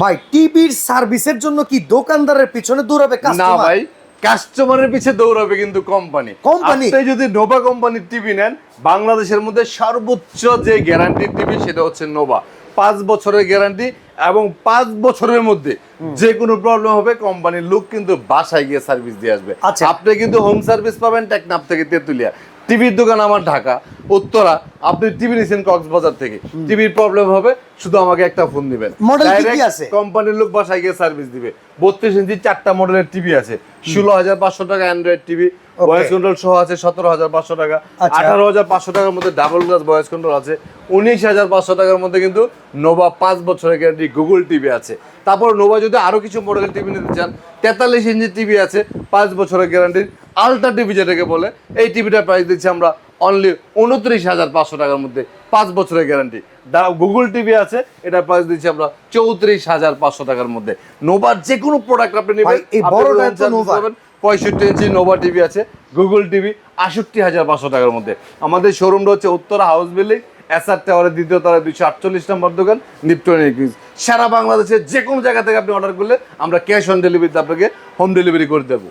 ভাই টিভির সার্ভিসের জন্য কি দোকানদারের পিছনে দৌড়াবে না ভাই কাস্টমারের পিছে দৌড়াবে কিন্তু কোম্পানি Company? আপনি যদি নোভা কোম্পানির টিভি নেন বাংলাদেশের মধ্যে সর্বোচ্চ যে গ্যারান্টি টিভি সেটা হচ্ছে নোভা পাঁচ বছরের গ্যারান্টি এবং পাঁচ বছরের মধ্যে যে কোনো প্রবলেম হবে কোম্পানির লোক কিন্তু বাসায় গিয়ে সার্ভিস দিয়ে আসবে। আচ্ছা। আপনি কিন্তু হোম সার্ভিস পাবেন টেকনাফ থেকে তেতুলিয়া। টিভির দোকান আমার ঢাকা উত্তরা। আপনি টিভি নিছেন কক্সবাজার থেকে। টিভির প্রবলেম হবে শুধু আমাকে একটা ফোন দিবেন। কি আছে? কোম্পানির লোক বাসায় গিয়ে সার্ভিস দিবে। বত্রিশ ইঞ্চি চারটা মডেলের টিভি আছে। ষোলো হাজার পাঁচশো টাকা অ্যান্ড্রয়েড টিভি ভয়েস কন্ট্রোল সহ আছে সতেরো হাজার পাঁচশো টাকা। আচ্ছা। আঠারো হাজার পাঁচশো টাকার মধ্যে ডাবল গ্লাস ভয়েস কন্ট্রোল আছে। উনিশ হাজার পাঁচশো টাকার মধ্যে কিন্তু নোভা পাঁচ বছরের গ্যারান্টি গুগল টিভি আছে। তারপর নোভা যদি আরও কিছু মডেলের টিভি নিতে চান তেতাল্লিশ ইঞ্চি টিভি আছে পাঁচ বছরের গ্যারান্টির আলট্রা টিভি যেটাকে বলে এই টিভিটার প্রাইস দিচ্ছি আমরা অনলি উনত্রিশ হাজার পাঁচশো টাকার মধ্যে পাঁচ বছরের গ্যারান্টি গুগল টিভি আছে এটা প্রাইস দিচ্ছি আমরা চৌত্রিশ হাজার পাঁচশো টাকার মধ্যে। নোভার যে কোনো প্রোডাক্ট আপনি নেবেন এই বড়টা। পঁয়ষট্টি ইঞ্চি নোভা টিভি আছে গুগল টিভি আষট্টি হাজার পাঁচশো টাকার মধ্যে। আমাদের শোরুমটা হচ্ছে উত্তরা হাউস বিল্ডিং এসআর টাওয়ারের দ্বিতীয় তলায় দুইশো আটচল্লিশ নম্বর দোকান নিপটনিক সারা বাংলাদেশের যে কোনো জায়গা থেকে আপনি অর্ডার করলে আমরা ক্যাশ অন ডেলিভারিতে আপনাকে হোম ডেলিভারি করে দেবো।